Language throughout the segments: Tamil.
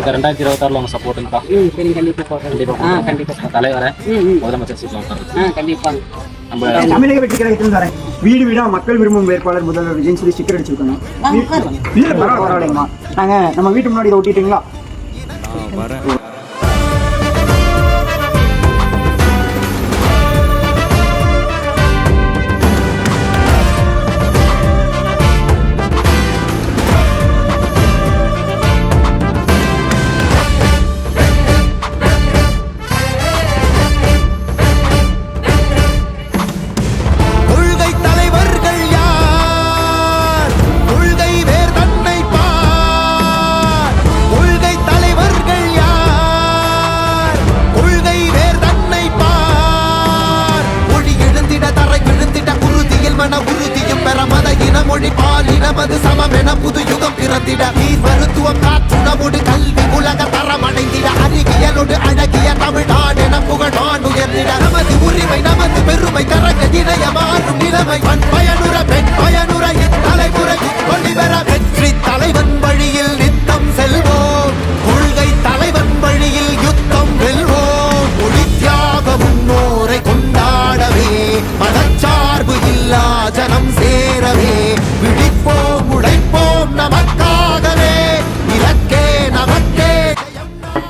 சரிக்கா ரெண்டாயிரத்தி இருபத்தாறுல உங்க சப்போர்ட்டுங்கக்கா ம் சரி கண்டிப்பா போடுறேன் ஆ தலைவரை முதலமைச்சர் சீட்ல ஆ நம்ம தமிழக வெற்றி கழகத்திலிருந்து வரேன் வீடு வீடா மக்கள் விரும்பும் வேட்பாளர் முதல்வர் விஜய் சொல்லி ஸ்டிக்கர் உட்காருங்க. இல்ல பரவாயில்ல பரவாயில்லைங்கம்மா. நாங்க நம்ம வீட்டு முன்னாடி இதை ஒட்டிட்டீங்களா? மொழி பாலினமது சமம் என புது யுகம் பிறந்திட. நீர் மருத்துவம் காற்றுணவோடு கல்வி உலக தரம் அடைந்திட அறிவியலோடு அழகிய தமிழ்நாடு என புகழான் உயர்ந்திட நமது உரிமை நமது பெருமை கரக இணைய மாறும் நிலைமை. பண்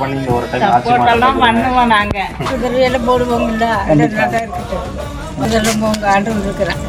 பண்ணி இந்த ஒரு டைம் சப்போர்ட்டெல்லாம் பண்ணுவோம் நாங்க. குதிரையில இருக்கட்டும் முதல்ல போங்க ஆண்டு இருக்கிறேன்